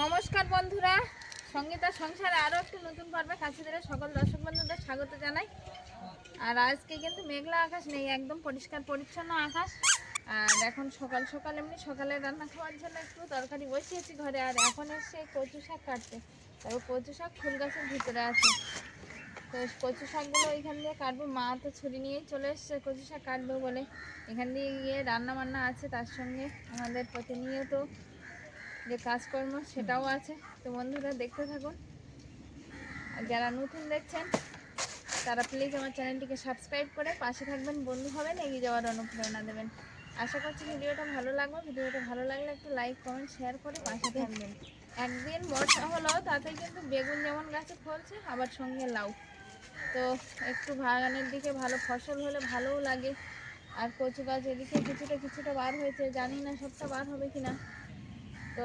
নমস্কার বন্ধুরা। সঙ্গীতা সংসারে আরও একটু নতুন পর্বে কাছিদের সকল দর্শক বন্ধুদের স্বাগত জানাই। আর আজকে কিন্তু মেঘলা আকাশ নেই, একদম পরিষ্কার পরিচ্ছন্ন আকাশ। আর এখন সকাল সকাল এমনি সকালে রান্না খাওয়ার জন্য একটু তরকারি বসিয়েছি ঘরে, আর এখন এসে কচু শাক কাটতে। তারপর কচু শাক ফুল গাছের ভিতরে আছে। তো কচু শাকগুলো ওইখান দিয়ে কাটবো। মা তো ছুরি নিয়েই চলে এসছে কচু শাক কাটবো বলে। এখান দিয়ে গিয়ে রান্না বান্না আছে, তার সঙ্গে আমাদের প্রতিনিয়ত যে কাজকর্ম সেটাও আছে। তো বন্ধুরা, দেখতে থাকুন। আর যারা নতুন দেখছেন, তারা প্লিজ আমার চ্যানেলটিকে সাবস্ক্রাইব করে পাশে থাকবেন, বন্ধু হবেন, এগিয়ে যাওয়ার অনুপ্রেরণা দেবেন। আশা করছি ভিডিওটা ভালো লাগবে ভিডিওটা ভালো লাগলে একটু লাইক কমেন্ট শেয়ার করে পাশে থাকবেন। একদিন বর্ষা হলো তাতে কিন্তু বেগুন যেমন গাছে ফলছে, আবার সঙ্গে লাউ। তো একটু বাগানের দিকে ভালো ফসল হলে ভালোও লাগে। আর কচু গাছ এদিকে কিছুটা কিছুটা বার হয়েছে, জানি না সবটা বার হবে কিনা। তো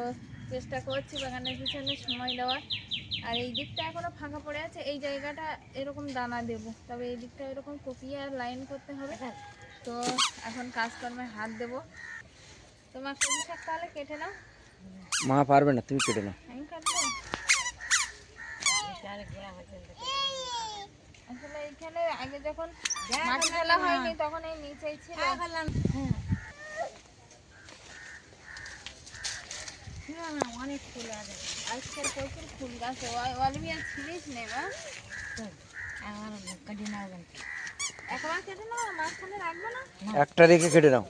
চেষ্টা করছি বাগানের পিছনে সময় দেওয়ার। আর এই দিকটা এখনও ফাঁকা পড়ে আছে এই জায়গাটা এরকম দানা দেব। তবে এই দিকটা এরকম কপিয়ে আর লাইন করতে হবে। তো এখন কাজকর্মে হাত দেব। তোমার কবি শাক তাহলে কেটে নাও। মা পারবে না তুমি কেটে নাও। আমি কাটবো? আসলে এইখানে আগে যখন মাটি ফেলা হয়নি তখন এই নিচেই ছিল। অনেক ফুল আছে। আজকের প্রচুর ফুল গাছ অলিভিয়া ছিলিস নে বা? একবার কেটে নাও মাঝখানে রাখব না? একটা রেখে কেটে নাও।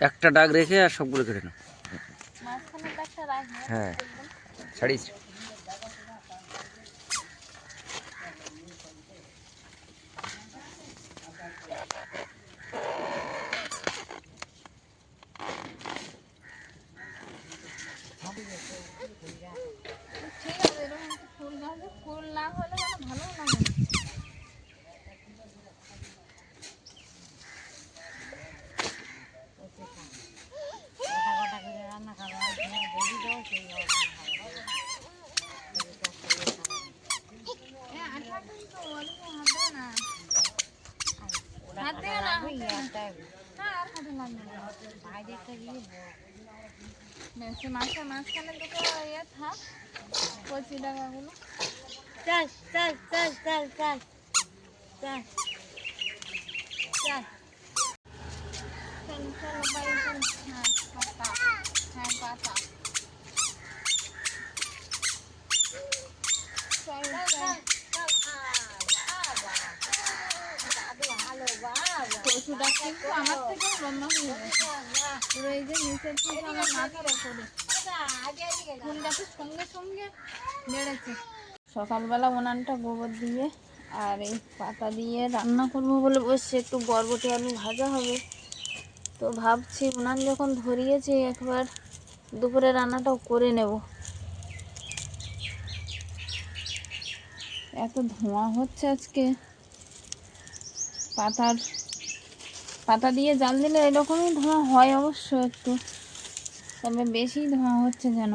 একটা ডাক রেখে আর সবগুলো কেটে নাও। মাঝখানে একটা রাখব। হ্যাঁ ছাড়িস। যে না হলে মানে ভালো না হাতে না। হ্যাঁ আর হাতে লাগবে বাইরে গিয়ে মাসে মাসখানে দুটো ইয়ে থাক পঁচিশ টাকাগুলো। Gel, gel, gel, gel, gel. Gel. Gel. Sen sana bayıldım. Ha, bata. Sen bata. Sen, sen. সুদা কিন্তু আমার থেকে লম্বা হয়ে গেছে পুরো এই যে নিচের থেকে আমার মাথার ওপরে ফোনটাকে সঙ্গে সঙ্গে বেড়েছে সকালবেলা উনানটা গোবর দিয়ে আর এই পাতা দিয়ে রান্না করব বলে বসছে। একটু বরবটি আলু ভাজা হবে। তো ভাবছি উনান যখন ধরিয়েছি একবার, দুপুরে রান্নাটাও করে নেব। এত ধোঁয়া হচ্ছে আজকে। পাতার, পাতা দিয়ে জাল দিলে এরকমই ধোঁয়া হয় অবশ্য একটু। তবে বেশি ধোঁয়া হচ্ছে যেন।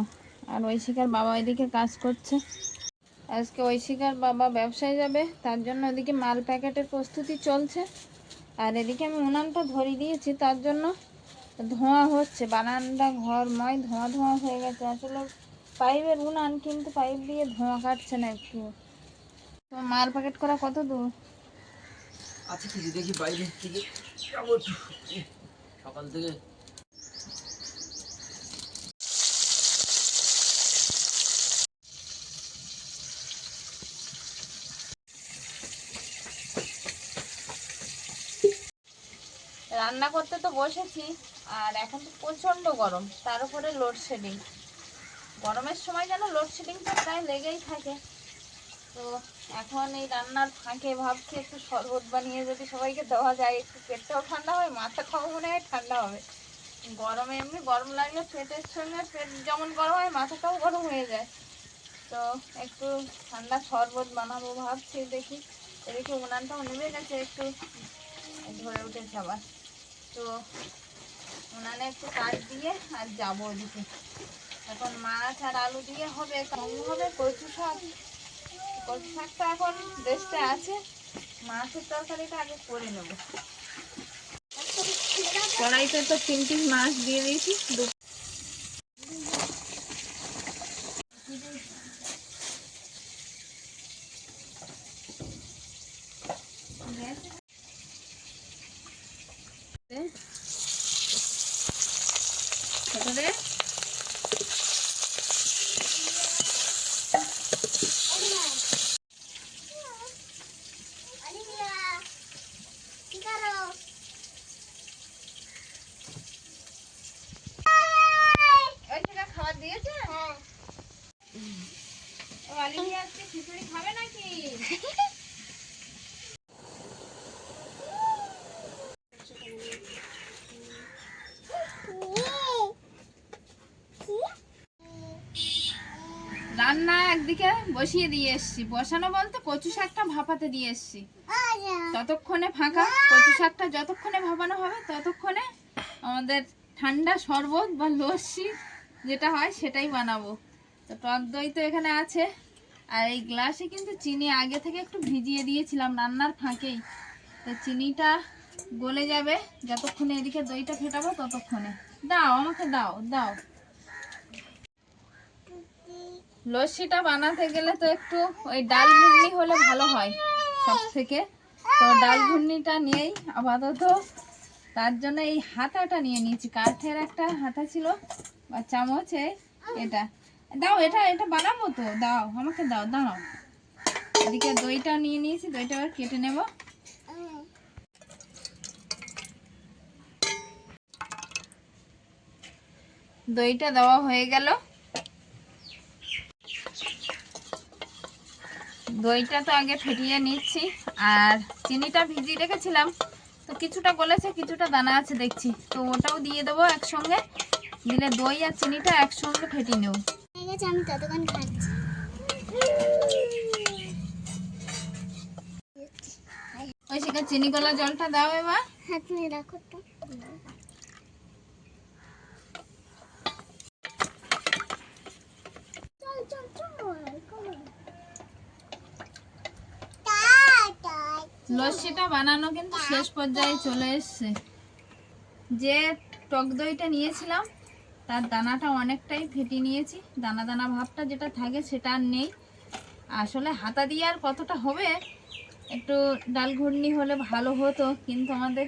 আর ঐশিকার বাবা এদিকে কাজ করছে। আজকে ঐশিকার বাবা ব্যবসায় যাবে, তার জন্য ওদিকে মাল প্যাকেটের প্রস্তুতি চলছে। আর এদিকে আমি উনানটা ধরিয়ে দিয়েছি, তার জন্য ধোঁয়া হচ্ছে। বারান্দা ঘরময় ধোঁয়া ধোঁয়া হয়ে গেছে। আসলে পাইপের উনান কিন্তু পাইপ দিয়ে ধোঁয়া কাটছে না একটু। মাল প্যাকেট করা কত দূর? আচ্ছা কিছু দেখি বাইরে। সকাল থেকে রান্না করতে তো বসেছি, আর এখন তো প্রচণ্ড গরম, তার উপরে লোডশেডিং গরমের সময় যেন লোডশেডিংটা প্রায় লেগেই থাকে। তো এখন এই রান্নার ফাঁকে ভাবছি একটু শরবত বানিয়ে যদি সবাইকে দেওয়া যায়, একটু পেটটাও ঠান্ডা হবে মাথাটাও মনে হয় ঠান্ডা হবে। গরমে এমনি গরম লাগলে পেটের সঙ্গে পেট যেমন গরম হয়, মাথাটাও গরম হয়ে যায়। তো একটু ঠান্ডা শরবত বানাবো ভাবছি, দেখি, এদিকে উনানটাও নেমে গেছে, একটু ধরে উঠেছে আবার। তো উনানে একটু কাজ দিয়ে আর যাব ওদিকে। এখন মাছ আর আলু দিয়ে হবে কম হবে, কচু শাক। কচু শাকটা এখন রেস্টে আছে, মাছের তরকারিটা আগে করে নেব। কড়াইতে তো তিন পিস মাছ দিয়ে দিয়েছি, দু ছোটরে ওই থেকে খাবার দিয়েছে ও আলিয়া আজকে খিচুড়ি খাবে নাকি রান্না একদিকে বসিয়ে দিয়ে এসছি। বসানো বলতে কচু শাকটা ভাপাতে দিয়ে এসছি। ততক্ষণে ফাঁকা। কচু শাকটা যতক্ষণে ভাপানো হবে, ততক্ষণে আমাদের ঠান্ডা শরবত বা লস্যি যেটা হয় সেটাই বানাবো। তো টক দই তো এখানে আছে। আর এই গ্লাসে কিন্তু চিনি আগে থেকে একটু ভিজিয়ে দিয়েছিলাম রান্নার ফাঁকেই। তো চিনিটা গলে যাবে। যতক্ষণে এদিকে দইটা ফেটাবো ততক্ষণে। দাও, আমাকে দাও দাও। লস্যিটা বানাতে গেলে তো একটু ওই ডাল ঘুগনি হলে ভালো হয় সব থেকে তো ডাল ঘুগনিটা নিয়েই আপাতত তার জন্য এই হাতাটা নিয়ে নিয়েছি। কাঠের একটা হাতা ছিল বা চামচ এটা। দাও, এটা এটা বানাবো তো। দাও, আমাকে দাও দাও এদিকে দইটা নিয়ে নিয়েছি, দইটা আবার কেটে নেব। দইটা দেওয়া হয়ে গেল। দইটা তো আগে ফেটিয়ে নিচ্ছি আর চিনিটা ভিজিয়ে রেখেছিলাম। তো কিছুটা গলেছে কিছুটা দানা আছে দেখছি। তো ওটাও দিয়ে দেবো একসঙ্গে। দিলে দই আর চিনিটা একসঙ্গে ফেটিয়ে নেব। আমি ততক্ষণ খাচ্ছি। ওই সেখানে চিনি গলা জলটা দাও এবার। হাত নিয়ে রাখো তো চল চল চল লস্যিটা বানানো কিন্তু শেষ পর্যায়ে চলে এসছে। যে টক দইটা নিয়েছিলাম, তার দানাটা অনেকটাই ফেটে নিয়েছি। দানা দানা ভাবটা যেটা থাকে সেটা আর নেই। আসলে হাতা দিয়ে আর কতটা হবে, একটু ডাল ঘুর্নি হলে ভালো হতো, কিন্তু আমাদের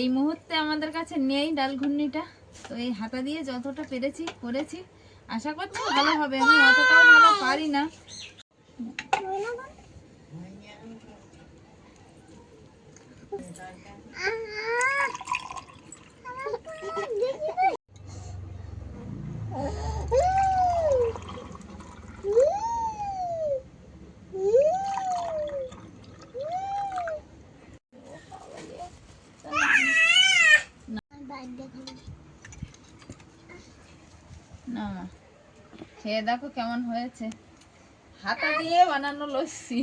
এই মুহূর্তে আমাদের কাছে নেই ডাল ঘুর্নিটা তো এই হাতা দিয়ে যতটা পেরেছি, করেছি। আশা করছি ভালো হবে। আমি অতটাও ভালো পারি না। না মা খেয়ে দেখো কেমন হয়েছে। হাতা দিয়ে বানানো লস্যি।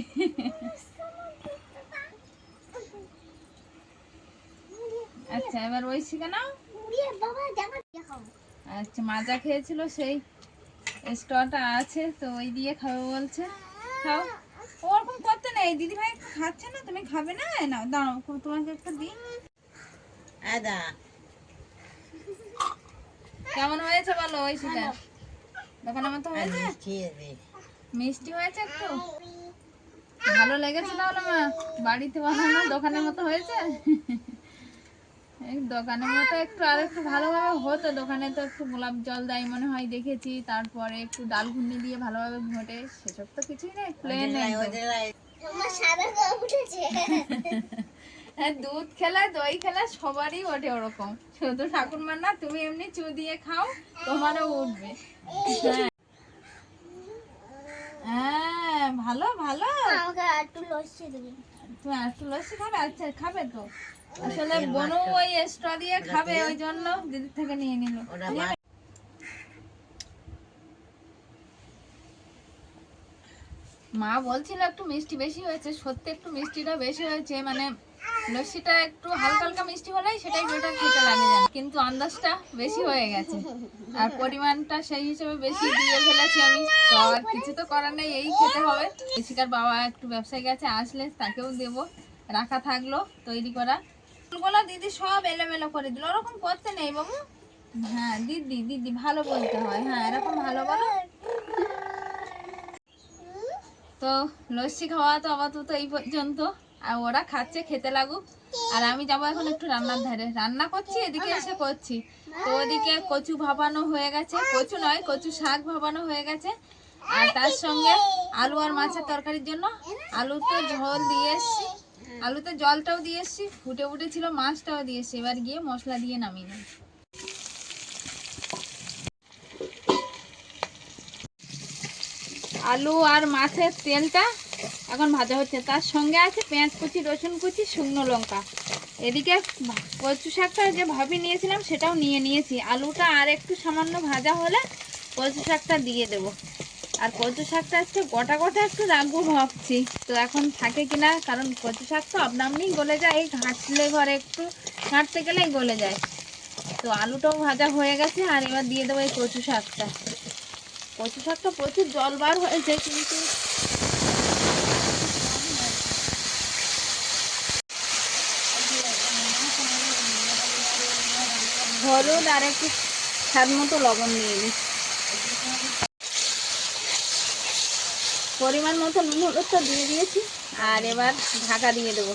আচ্ছা এবার ওই শিখে নাও আচ্ছা মাজা খেয়েছিল সেই স্টটা আছে তো ওই দিয়ে খাবে বলছে। খাও। ওরকম করতে নেই দিদি ভাই খাচ্ছে না তুমি খাবে না? না দাঁড়াও তোমাকে একটা দিই। আদা। কেমন হয়েছে বলো ওই শিখা দোকানের মতো হয়েছে? মিষ্টি হয়েছে একটু? ভালো লেগেছে তাহলে মা বাড়িতে বানানো দোকানের মতো হয়েছে? দোকানের মতো একটু আর একটু ভালোভাবে হতো। দোকানে তো একটু গোলাপ জল দেয় মনে হয় দেখেছি। তারপরে একটু ডাল ঘুগনি দিয়ে ভালোভাবে ঘটে। সেসব তো কিছুই নেই প্লেন হ্যাঁ দুধ খেলা দই খেলা সবারই ওঠে ওরকম। শুধু ঠাকুরমার না তুমি এমনি চু দিয়ে খাও তোমারও উঠবে। হ্যাঁ। হ্যাঁ ভালো ভালো। আমাকে একটু লস্যি দিবি। তুমি আর একটু লস্যি খাবে? আচ্ছা খাবে তো। আসলে বনু ওই স্ট্র দিয়ে খাবে ওই জন্য দিদির থেকে নিয়ে নিল। মা বলছিল একটু মিষ্টি বেশি হয়েছে সত্যি একটু মিষ্টিটা বেশি হয়েছে মানে লস্যিটা একটু হালকা হালকা মিষ্টি হলেই সেটাই বেটার খেতে লাগে কিন্তু আন্দাজটা বেশি হয়ে গেছে। আর পরিমাণটা সেই হিসেবে বেশি দিয়ে ফেলেছি আমি তো আর কিছু তো করার নেই এই খেতে হবে। ঋষিকার বাবা একটু ব্যবসায় গেছে আসলে তাকেও দেব রাখা থাকল তৈরি করা। ফুলগুলো দিদি সব এলোমেলো করে দিল। ওরকম করতে নেই বাবু। হ্যাঁ দিদি দিদি ভালো বলতে হয়। হ্যাঁ এরকম ভালো বলো। তো লস্যি খাওয়া তো আপাতত এই পর্যন্ত। আর ওরা খাচ্ছে, খেতে লাগুক। আর আমি যাব এখন একটু রান্নার ধারে। রান্না করছি, এদিকে এসে করছি। তো ওদিকে কচু ভাবানো হয়ে গেছে। কচু নয়, কচু শাক ভাবানো হয়ে গেছে। আর তার সঙ্গে আলু আর মাছের তরকারির জন্য আলু তো ঝোল দিয়ে এসছি। আলুতে জলটাও দিয়ে এসছি, ফুটে ফুটে ছিল মাছটাও দিয়ে এসছি। এবার গিয়ে মশলা দিয়ে নামিয়ে নেব। আলু আর মাছের তেলটা এখন ভাজা হচ্ছে। তার সঙ্গে আছে পেঁয়াজ কুচি, রসুন কুচি, শুকনো লঙ্কা। এদিকে কচু শাকটা যে ভাবি নিয়েছিলাম, সেটাও নিয়ে নিয়েছি। আলুটা আর একটু সামান্য ভাজা হলে কচু শাকটা দিয়ে দেব। আর কচু শাকটা আজকে গোটা গোটা একটু রাখব ভাবছি। তো এখন থাকে কিনা, কারণ কচু শাক তো আপনা গলে যায়, এই ঘাঁটলে ঘরে একটু ঘাঁটতে গেলেই গলে যায়। তো আলুটাও ভাজা হয়ে গেছে, আর এবার দিয়ে দেবো এই কচু শাকটা। কচু শাকটা প্রচুর জল বার হয়েছে, কিন্তু হলুদ আর একটু স্বাদ মতো লবণ নিয়ে নিই পরিমাণ মতো নুন হলুদটা দিয়ে দিয়েছি আর এবার ঢাকা দিয়ে দেবো।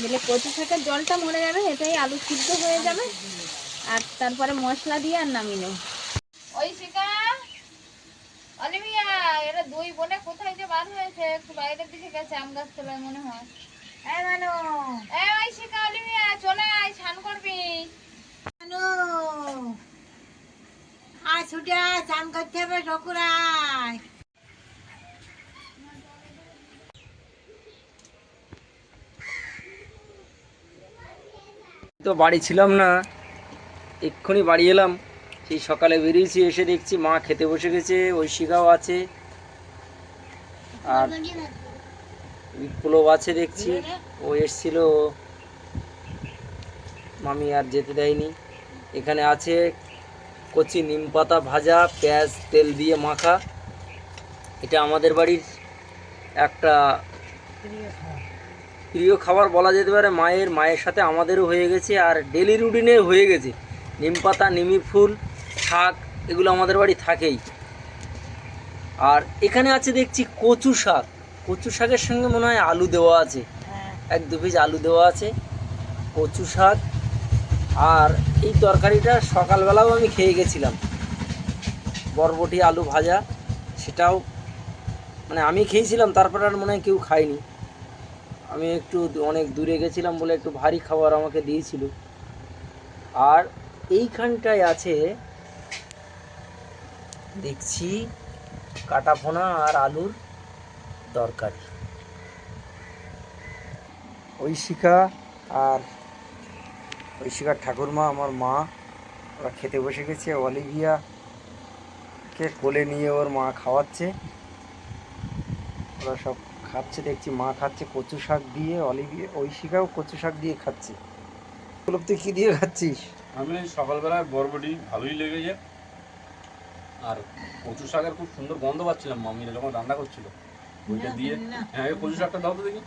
দিলে কচু শাকের জলটা মরে যাবে এটাই আলু সিদ্ধ হয়ে যাবে। আর তারপরে মশলা দিয়ে আর নামিয়ে নেব। ওই শিকা অলিভিয়া এরা দুই বোনে কোথায় যে বার হয়েছে একটু বাইরের দিকে গেছে আম গাছ তোলায় মনে হয়। এই মানু। এই ওই শিকা অলিভিয়া চলে আয় স্নান করবি। আয় ছুটে আয় চান করতে হবে ঠকুরায় তো বাড়ি ছিলাম না। এক্ষুনি বাড়ি এলাম। সেই সকালে বেরিয়েছি, এসে দেখছি মা খেতে বসে গেছে, ঐশিকাও আছে। আর বিপ্লব আছে দেখছি। ও এসছিল। মামি আর যেতে দেয়নি। এখানে আছে কচি নিম পাতা ভাজা, পেঁয়াজ, তেল দিয়ে মাখা। এটা আমাদের বাড়ির একটা প্রিয় খাবার বলা যেতে পারে মায়ের মায়ের সাথে আমাদেরও হয়ে গেছে আর ডেলি রুটিনে হয়ে গেছে। নিম পাতা নিমি ফুল শাক এগুলো আমাদের বাড়ি থাকেই। আর এখানে আছে দেখছি কচু শাক। কচু শাকের সঙ্গে মনে হয় আলু দেওয়া আছে। এক দু পিস আলু দেওয়া আছে কচু শাক। আর এই তরকারিটা সকালবেলাও আমি খেয়ে গেছিলাম। বরবটি আলু ভাজা সেটাও মানে আমি খেয়েছিলাম তারপর আর মনে হয় কেউ খায়নি। আমি একটু অনেক দূরে গেছিলাম বলে একটু ভারী খাবার আমাকে দিয়েছিল। আর এইখানটায় আছে, দেখছি কাটা ফোনা আর আলুর তরকারি। ঐশিকা আর ঐশিকার ঠাকুরমা আমার মা, ওরা খেতে বসে গেছে। অলিভিয়াকে কোলে নিয়ে ওর মা খাওয়াচ্ছে। ওরা সব খাচ্ছে দেখছি মা খাচ্ছে কচু শাক দিয়ে অলিভিয়া ঐশিকাও কচু শাক দিয়ে খাচ্ছে। তুই কি দিয়ে খাচ্ছিস? আমি সকালবেলায় বরবটি ভালোই লেগেছে। আর কচু শাকের খুব সুন্দর গন্ধ পাচ্ছিলাম মামিরা যখন রান্না করছিল। ওইটা দিয়ে হ্যাঁ এই কচু শাকটা দাও তো দেখি।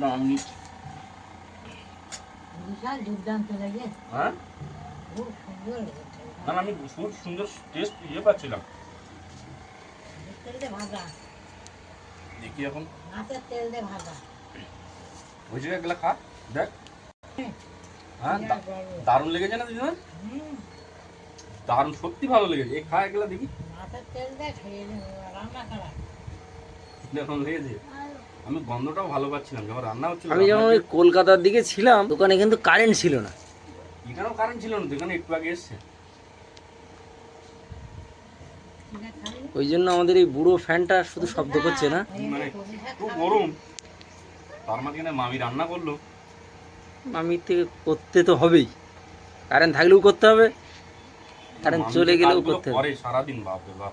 না আমি নিচ্ছি। হ্যাঁ? সুন্দর না আমি খুব সুন্দর টেস্ট ইয়ে পাচ্ছিলাম। দিয়ে দেখি এখন। মাছের তেল দিয়ে ভাজা। জায়গায় খা দেখ। হ্যাঁ দারুণ লেগেছে না দিদা দারুণ সত্যি ভালো লেগেছে। এই খা এগুলা দেখি। মাছের তেল দিয়ে খেয়ে রান্না করা। এখন লেগেছে। আমি গন্ধটাও ভালো পাচ্ছিলাম যখন রান্না হচ্ছিল আমি যখন ওই কলকাতার দিকে ছিলাম দোকানে কিন্তু কারেন্ট ছিল না। এখানেও কারেন্ট ছিল না দোকানে একটু আগে এসছে। ওই জন্য আমাদের এই বুড়ো ফ্যানটা শুধু শব্দ করছে না। মানে খুব গরম। তার মাঝখানে মামি রান্না করল। আমি থেকে করতে তো হবেই। কারেন্ট থাকলেও করতে হবে। কারেন্ট চলে গেলেও করতে হবে। সারাদিন বাপরে বাপ।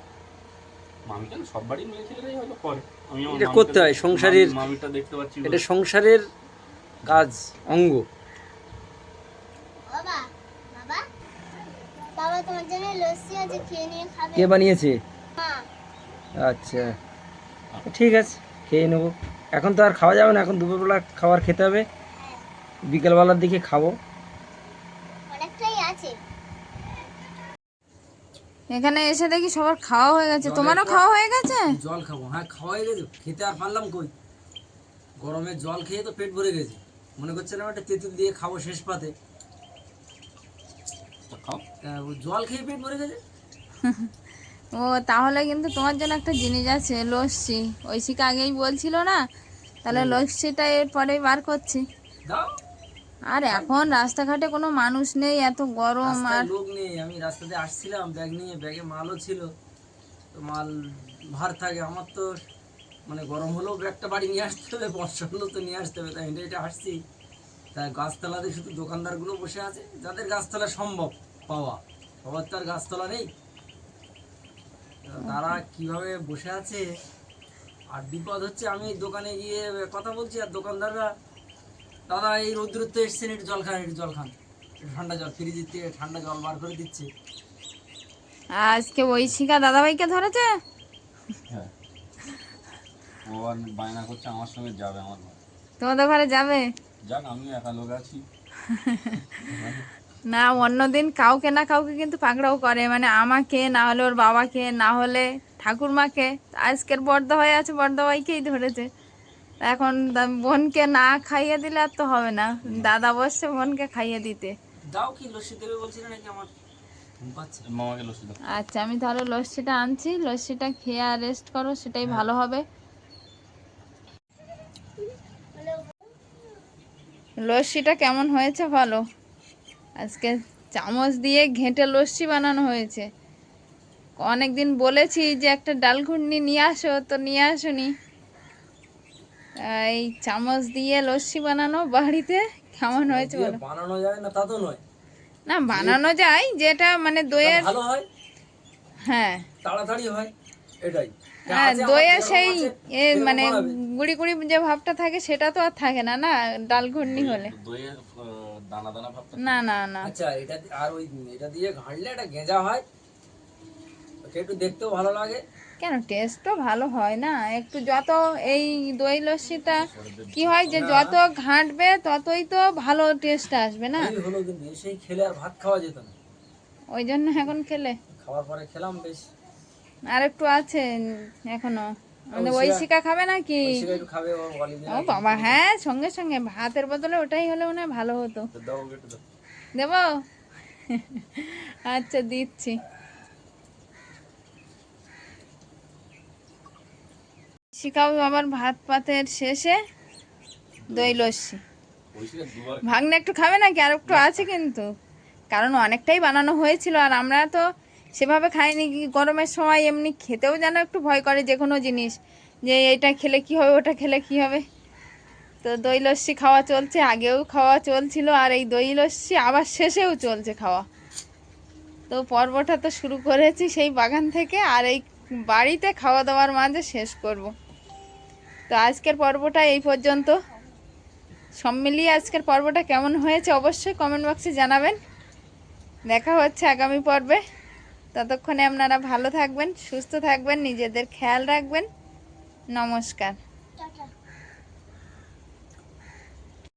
এটা করতে হয়, সংসারের- এটা সংসারের কাজ অঙ্গ। বাবা বাবা। বাবা তোমার জন্য লস্যি আছে খেয়ে নিয়ে খাবে। কে বানিয়েছে? আচ্ছা। ঠিক আছে খেয়ে নেব। এখন তো আর খাওয়া যাবে না এখন দুপুরবেলা খাবার খেতে হবে। বিকেলবেলার দিকে খাব। অনেকটাই আছে। এখানে এসে দেখি সবার খাওয়া হয়ে গেছে। তোমারও খাওয়া হয়ে গেছে? জল খাব। হ্যাঁ খাওয়া হয়ে গেছে। খেতে আর পারলাম কই? গরমে জল খেয়ে তো পেট ভরে গেছে। মনে করছে না একটা তেঁতুল দিয়ে খাব শেষ পাতে। তো ও জল খেয়ে পেট ভরে গেছে? ও তাহলে কিন্তু তোমার জন্য একটা জিনিস আছে লস্যি। ঐশিকা আগেই বলছিল না? তাহলে লস্যিটা এরপরেই বার করছি। আর এখন রাস্তাঘাটে কোনো মানুষ নেই এত গরম আর লোক নেই। আমি রাস্তাতে আসছিলাম ব্যাগ নিয়ে ব্যাগে মালও ছিল। তো মাল ভার থাকে। আমার তো মানে গরম হলেও ব্যাগটা বাড়ি নিয়ে আসতে হবে বর্ষা হলেও তো নিয়ে আসতে হবে। তাই হেঁটে হেঁটে আসছি। তাই গাছতলাতে শুধু দোকানদারগুলো বসে আছে। যাদের গাছতলা সম্ভব পাওয়া। সবার তো আর গাছতলা নেই। তারা কীভাবে বসে আছে? আর বিপদ হচ্ছে আমি দোকানে গিয়ে কথা বলছি আর দোকানদাররা দাদা এই রৌদ্রত্ব এসছেন একটু জল খান একটু জল খান একটু ঠান্ডা জল ফ্রিজ থেকে ঠান্ডা জল বার করে দিচ্ছে। আজকে ঐশিকা দাদাভাইকে ধরেছে? হ্যাঁ। ও আর বায়না করছে আমার সঙ্গে যাবে আমার তোমাদের ঘরে যাবে? যাক আমি একা লোক আছি। না অন্যদিন কাউকে না কাউকে কিন্তু পাকড়াও করে। মানে আমাকে না হলে ওর বাবাকে না হলে ঠাকুরমাকে। আজকের বর্দা হয়ে আছে বর্দা ভাইকেই ধরেছে। এখন বোনকে না খাইয়ে দিলে আর তো হবে না। দাদা বসছে বোনকে খাইয়ে দিতে। দাও কি লস্যি দেবে বলছিল নাকি আমার? ঘুম পাচ্ছে মামাকে লসি দাও। আচ্ছা আমি তাহলে লস্যিটা আনছি। লস্যিটা খেয়ে আর রেস্ট করো সেটাই ভালো হবে। লস্যিটা কেমন হয়েছে ভালো আজকে চামচ দিয়ে ঘেঁটে লস্যি বানানো হয়েছে। অনেকদিন বলেছি যে একটা ডাল ঘুটনি নিয়ে আসো তো নিয়ে আসোনি। এই চামচ দিয়ে লস্যি বানানো বাড়িতে কেমন হয়েছে বলো? বানানো যায় না তা তো নয়। না বানানো যায় যেটা মানে দইয়ের ভালো হয় হ্যাঁ। তাড়াতাড়ি হয় এটাই। হ্যাঁ দইয়ের সেই এ মানে। গুড়ি গুড়ি যে ভাবটা থাকে সেটা তো আর থাকে না না? ডাল ঘুটনি হলে। দইয়ের দানা দানা ভাবটা না না না। আচ্ছা এটা আর ওই এটা দিয়ে ঘাঁটলে এটা গেঁজা হয়। একটু দেখতেও ভালো লাগে। কেন? টেস্টও ভালো হয় না। একটু যত এই দই লস্যিটা কি হয় যে যত ঘাঁটবে ততই তো ভালো টেস্ট আসবে না? হলো কিন্তু সেই খেলে আর ভাত খাওয়া যেত না। ওই জন্য এখন খেলে। খাওয়ার পরে খেলাম বেশ। আর একটু আছে এখনও। ঐশিকা খাবে নাকি? ও বাবা হ্যাঁ সঙ্গে সঙ্গে ভাতের বদলে ওটাই হলে মনে ভালো হতো। দেবো? আচ্ছা দিচ্ছি। শিখাও আবার ভাত পাতের শেষে দই লস্যি। ভাগনা একটু খাবে নাকি? আর একটু আছে কিন্তু। কারণ অনেকটাই বানানো হয়েছিল আর আমরা তো সেভাবে খাইনি কি গরমের সময় এমনি খেতেও যেন একটু ভয় করে যে কোনো জিনিস। যে এটা খেলে কি হবে, ওটা খেলে কি হবে। তো দই লস্যি খাওয়া চলছে, আগেও খাওয়া চলছিল, আর এই দই লস্যি আবার শেষেও চলছে খাওয়া। তো পর্বটা তো শুরু করেছি সেই বাগান থেকে, আর এই বাড়িতে খাওয়া দাওয়ার মাঝে শেষ করব। তো আজকের পর্বটা এই পর্যন্ত। সব মিলিয়ে আজকের পর্বটা কেমন হয়েছে অবশ্যই কমেন্ট বক্সে জানাবেন। দেখা হচ্ছে আগামী পর্বে। ততক্ষণে আপনারা ভালো থাকবেন সুস্থ থাকবেন নিজেদের খেয়াল রাখবেন। নমস্কার।